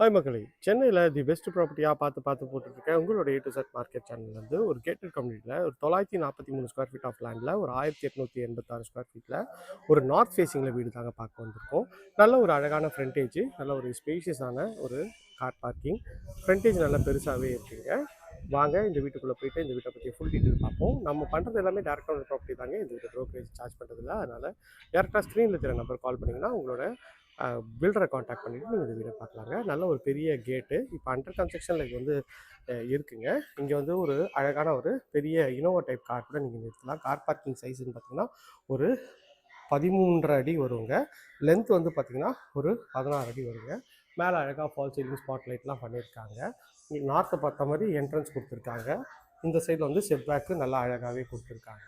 Hi மக்களே சென்னையில் the best ப்ராப்பர்ட்டியாக பார்த்து பார்த்து போட்டுட்ருக்கேன். உங்களோட ஏ டு செட் மார்க்கெட் சேனல்லேருந்து ஒரு கேட்டட் கம்யூனிட்டியில் ஒரு தொள்ளாயிரத்தி நாற்பத்தி மூணு ஸ்கொயர் ஃபீட் ஆஃப் லேண்டில் ஒரு ஆயிரத்தி எட்நூற்றி எண்பத்தாறு ஸ்கொயர் ஃபீட்டில் ஒரு நார்த் ஃபேஸிங்கில் வீடு தாங்க பார்க்க வந்திருக்கோம். நல்ல ஒரு அழகான ஃப்ரண்டேஜ் நல்ல ஒரு ஸ்பேஷியஸான ஒரு கார் பார்க்கிங் ஃப்ரண்டேஜ் நல்லா பெருசாகவே இருக்குங்க. வாங்க இந்த வீட்டுக்குள்ளே போயிட்டு இந்த வீட்டை பற்றி ஃபுல் டீட்டெயில் பார்ப்போம். நம்ம பண்ணுறது எல்லாமே டேரக்டான ப்ராப்பர்ட்டி தாங்க. இந்த வீட்டை ப்ரோக்கரேஜ் சார்ஜ் பண்ணுறதில்ல அதனால் டேரெக்டாக ஸ்க்ரீனில் இருக்கிற நம்பர் கால் பண்ணிங்கன்னா உங்களோட பில்டரை காண்டாக்ட் பண்ணிவிட்டு நீங்கள் இந்த வீடை பார்க்கலாங்க நல்ல ஒரு பெரிய கேட்டு. இப்போ அண்டர் கன்ஸ்ட்ரக்ஷனில் இது வந்து இருக்குங்க. இங்கே வந்து ஒரு அழகான ஒரு பெரிய இனோவா டைப் கார் கூட நீங்கள் நிறுத்தலாம். கார் பார்க்கிங் சைஸ்ன்னு பார்த்தீங்கன்னா ஒரு பதிமூன்றரை அடி வருங்க. லென்த் வந்து பார்த்தீங்கன்னா ஒரு பதினாறு அடி வருங்க. மேலே அழகாக ஃபால் சீலிங் ஸ்பாட் லைட்லாம் பண்ணியிருக்காங்க நார்த்தை பார்த்த மாதிரி என்ட்ரன்ஸ் கொடுத்துருக்காங்க. இந்த சைடில் வந்து செட் பேக்கு நல்லா அழகாகவே கொடுத்துருக்காங்க.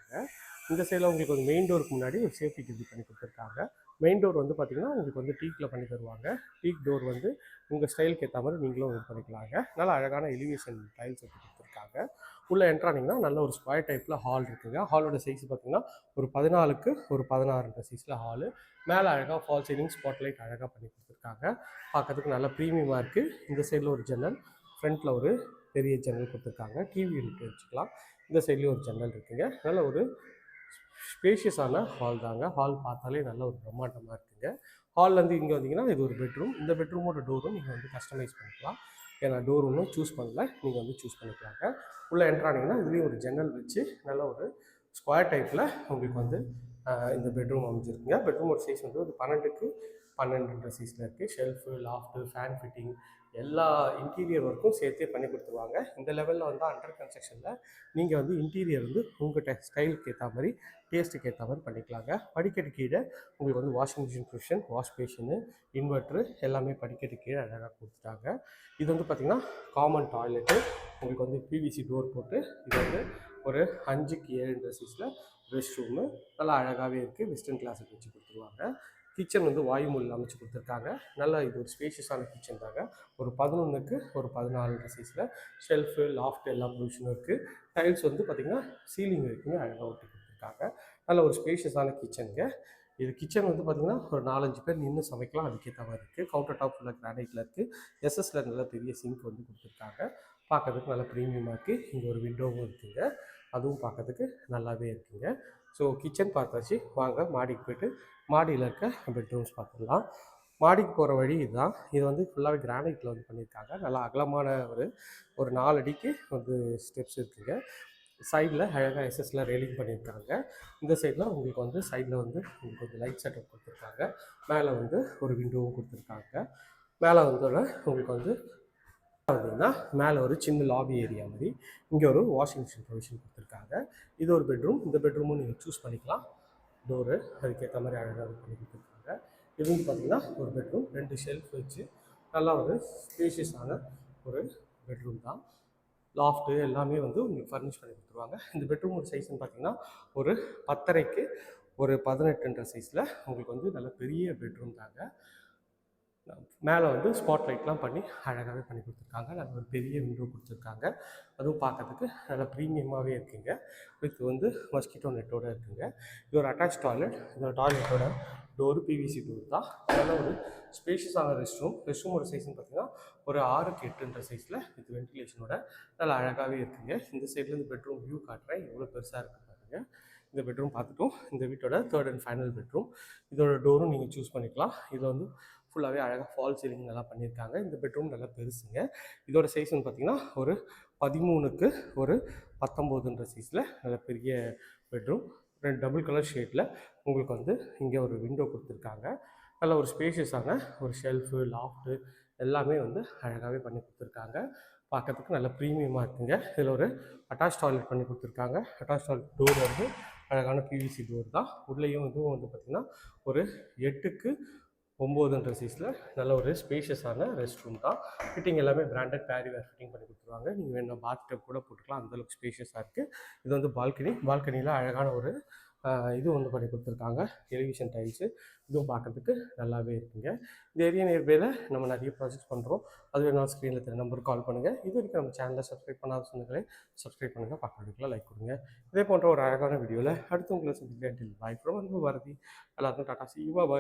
இந்த சைடில் உங்களுக்கு ஒரு மெயின் டோருக்கு முன்னாடி ஒரு சேஃப்டி இது பண்ணி கொடுத்துருக்காங்க. மெயின் டோர் வந்து பார்த்தீங்கன்னா உங்களுக்கு வந்து டீக்கில் பண்ணி தருவாங்க. டீக் டோர் வந்து உங்கள் ஸ்டைலுக்கு ஏற்ற மாதிரி நீங்களும் இது பண்ணிக்கலாங்க. நல்ல அழகான எலிவேஷன் டைல்ஸ் வந்து கொடுத்துருக்காங்க. உள்ளே என்ட்ரானிங்கன்னா நல்ல ஒரு ஸ்கொயர் டைப்பில் ஹால் இருக்குங்க. ஹாலோட சைஸ் பார்த்தீங்கன்னா ஒரு பதினாலுக்கு ஒரு பதினாறுன்ற சைஸில் ஹாலு மேலே அழகாக ஃபால் சீலிங் ஸ்பாட் லைட் அழகாக பண்ணி கொடுத்துருக்காங்க. பார்க்கறதுக்கு நல்ல ப்ரீமியமாக இருக்குது இந்த சைடில் ஒரு ஜன்னல் ஃப்ரண்ட்டில் ஒரு பெரிய ஜன்னல் கொடுத்துருக்காங்க. டிவி யூனிட் வச்சுக்கலாம். இந்த சைட்லேயும் ஒரு ஜன்னல் இருக்குங்க. நல்ல ஒரு ஸ்பேஷியஸான ஹால் தாங்க. ஹால் பார்த்தாலே நல்ல ஒரு பிரம்மாண்டமாக இருக்குங்க. ஹால்லேருந்து இங்கே வந்தீங்கன்னா இது ஒரு பெட்ரூம் இந்த பெட்ரூமோட டோரும் நீங்கள் வந்து கஸ்டமைஸ் பண்ணிக்கலாம். ஏன்னா டோர் ஒன்றும் சூஸ் பண்ணல. நீங்கள் வந்து சூஸ் பண்ணிக்கலாங்க. உள்ளே என்ட்ரானிங்கன்னா இதுலேயும் ஒரு ஜன்னல் வச்சு நல்ல ஒரு ஸ்கொயர் டைப்பில் உங்களுக்கு வந்து இந்த பெட்ரூம் அமைஞ்சிருக்குங்க. பெட்ரூமோட சைஸ் வந்து ஒரு பன்னெண்டுக்கு பன்னெண்டுன்ற சைஸில் இருக்குது ஷெல்ஃபு லாஃப்ட்டு ஃபேன் ஃபிட்டிங் எல்லா இன்டீரியர் ஒர்க்கும் சேர்த்தே பண்ணி கொடுத்துருவாங்க. இந்த லெவலில் வந்து அண்டர் கன்ஸ்ட்ரக்ஷனில் நீங்கள் வந்து இன்டீரியர் வந்து உங்கள் ஸ்டைலுக்கு ஏற்ற மாதிரி டேஸ்ட்டுக்கு ஏற்ற மாதிரி பண்ணிக்கலாங்க. படிக்கட்டு கீழே உங்களுக்கு வந்து washing machine provision wash basin inverter எல்லாமே படிக்கட்டு கீழே அழகாக கொடுத்துட்டாங்க. இது வந்து பார்த்திங்கன்னா காமன் டாய்லெட்டு உங்களுக்கு வந்து பிவிசி டோர் போட்டு இது வந்து ஒரு அஞ்சுக்கு ஏழு சைஸில் ரெஸ்ட் ரூமு நல்லா அழகாகவே இருக்குது வெஸ்டர்ன் கிளாஸுக்கு வச்சு கொடுத்துருவாங்க. கிச்சன் வந்து வாயு அமைச்சு கொடுத்துருக்காங்க. நல்லா இது ஒரு ஸ்பேஷியஸான கிச்சன் தாங்க. ஒரு பதினொன்றுக்கு ஒரு பதினாலு சைஸில் ஷெல்ஃபு லாஃப்ட் எல்லா ப்ரொவிஷனும் இருக்குது டைல்ஸ் வந்து பார்த்திங்கன்னா சீலிங் வரைக்குமே அழகாக ஒட்டி கொடுத்துருக்காங்க. நல்ல ஒரு ஸ்பேஷியஸான கிச்சனுங்க இது கிச்சன் வந்து பார்த்திங்கன்னா ஒரு நாலஞ்சு பேர் நின்று சமைக்கலாம். அதுக்கேற்ற மாதிரி இருக்குது கவுண்டர் டாப் ஃபுல்லாக கிரானைட்டில் இருக்குது எஸ்எஸ்ல நல்ல பெரிய சிங்க் வந்து கொடுத்துருக்காங்க. பார்க்கறதுக்கு நல்ல ப்ரீமியமாக இருக்குது இங்கே ஒரு விண்டோவும் இருக்குதுங்க அதுவும் பார்க்கறதுக்கு நல்லாவே இருக்குங்க. ஸோ கிச்சன் பார்த்தாச்சு. வாங்க மாடிக்கு போயிட்டு மாடியில் இருக்க பெட்ரூம்ஸ் பார்த்துடலாம். மாடிக்கு போகிற வழி இதுதான். இது வந்து ஃபுல்லாகவே கிரானைட்டில் வந்து பண்ணியிருக்காங்க. நல்லா அகலமான ஒரு ஒரு நாலு அடிக்கு வந்து ஸ்டெப்ஸ் இருக்குங்க. சைடில் அழகாக எஸ்எஸ்ல ரெயிலிங் பண்ணியிருக்காங்க. இந்த சைடில் உங்களுக்கு வந்து சைடில் வந்து உங்களுக்கு வந்து லைட் செட்டப் கொடுத்துருக்காங்க. மேலே வந்து ஒரு விண்டோவும் கொடுத்துருக்காங்க. மேலே வந்தோடனே உங்களுக்கு வந்து பார்த்தீங்கன்னா மேலே ஒரு சின்ன லாபி ஏரியா மாதிரி இங்கே ஒரு வாஷிங் மிஷின் ப்ரொவிஷன் கொடுத்துருக்காங்க. இது ஒரு பெட்ரூம் இந்த பெட்ரூமும் நீங்கள் சூஸ் பண்ணிக்கலாம். டோரு அதுக்கேற்ற மாதிரி அழகாக பண்ணி கொடுத்துருக்காங்க. இது வந்து பார்த்தீங்கன்னா ஒரு பெட்ரூம் ரெண்டு ஷெல்ஃப் வச்சு நல்லா ஒரு ஸ்பேஷியஸான ஒரு பெட்ரூம் தான். லாஃப்ட்டு எல்லாமே வந்து உங்களுக்கு ஃபர்னிஷ் பண்ணி கொடுத்துருவாங்க. இந்த பெட்ரூமோட சைஸ்னு பார்த்தீங்கன்னா ஒரு பத்தரைக்கு ஒரு பதினெட்டுன்ற சைஸில் உங்களுக்கு வந்து நல்ல பெரிய பெட்ரூம் தாங்க. மேலே வந்து ஸ்பாட் லைட்லாம் பண்ணி அழகாகவே பண்ணி கொடுத்துருக்காங்க. நல்ல ஒரு பெரிய விண்டோ கொடுத்துருக்காங்க. அதுவும் பார்க்கறதுக்கு நல்ல ப்ரீமியமாகவே இருக்குங்க. வித் வந்து மஸ்கிட்டோ நெட்டோட இருக்குங்க. இது ஒரு அட்டாச் டாய்லெட் இந்த டாய்லெட்டோட டோரு பிவிசி டோர் தான். நல்ல ஒரு ஸ்பேஷியஸான ரெஸ்ட் ரூம் ரெஸ்ட் ரூமோட சைஸ்னு பார்த்தீங்கன்னா ஒரு ஆறுக்கு எட்டுன்ற சைஸில் வித் வென்டிலேஷனோட நல்லா அழகாகவே இருக்குங்க. இந்த சைட்லேருந்து பெட்ரூம் வியூ காட்டுறேன். எவ்வளோ பெருசாக இருக்குது பாருங்க. இந்த பெட்ரூம் பார்த்துட்டோம். இந்த வீட்டோட தேர்ட் அண்ட் ஃபைனல் பெட்ரூம் இதோட டோரும் நீங்கள் சூஸ் பண்ணிக்கலாம். இது வந்து ஃபுல்லாகவே அழகாக ஃபால் சீலிங் நல்லா பண்ணியிருக்காங்க. இந்த பெட்ரூம் நல்லா பெருசுங்க. இதோட சீசன் பார்த்திங்கன்னா ஒரு பதிமூணுக்கு ஒரு பத்தொம்போதுன்ற சைஸில் நல்ல பெரிய பெட்ரூம். ரெண்டு டபுள் கலர் ஷேட்டில் உங்களுக்கு வந்து இங்கே ஒரு விண்டோ கொடுத்துருக்காங்க. நல்ல ஒரு ஸ்பேஷியஸான ஒரு ஷெல்ஃபு லாஃப்ட்டு எல்லாமே வந்து அழகாகவே பண்ணி கொடுத்துருக்காங்க. பார்க்கறதுக்கு நல்ல ப்ரீமியமாக இருக்குங்க. இதில் ஒரு அட்டாச் டாய்லெட் பண்ணி கொடுத்துருக்காங்க. அட்டாச் டாய்லெட் டோர் வந்து அழகான பிவிசி டோர் தான். உள்ளேயும் இதுவும் வந்து பார்த்திங்கன்னா ஒரு எட்டுக்கு ஒம்போதுன்ற சைஸில் நல்ல ஒரு ஸ்பேஷியஸான ரெஸ்ட் ரூம் தான். ஃபிட்டிங் எல்லாமே பிராண்டட் பேரிவேர் ஃபிட்டிங் பண்ணி கொடுத்துருவாங்க. நீங்கள் வேணும் பாத் டப் கூட போட்டுக்கலாம். அந்தளவுக்கு ஸ்பேஷியஸாக இருக்குது இது வந்து பால்கனி பால்கனியில் அழகான ஒரு இது வந்து பண்ணி கொடுத்துருக்காங்க. டெலிவிஷன் டைல்ஸு இதுவும் பார்க்கறதுக்கு நல்லாவே இருக்குங்க. இந்த ஏரியா நேர்வேல நம்ம நிறைய ப்ராஜெக்ட் பண்ணுறோம் அது வேணும் ஸ்க்ரீனில் தெரிய நம்பருக்கு கால் பண்ணுங்கள் இது வரைக்கும் நம்ம சேனலை சப்ஸ்கிரைப் பண்ணாத சொந்தங்களே சப்ஸ்கிரைப் பண்ணுங்கள் பார்க்குறதுக்குலாம் லைக் கொடுங்க. இதே போன்ற ஒரு அழகான வீடியோவில் அடுத்து உங்களை சந்திக்கிறேன். பாய் ஃப்ரம் அன்பு பாரதி. எல்லாருக்கும் டாட்டா சி பாய்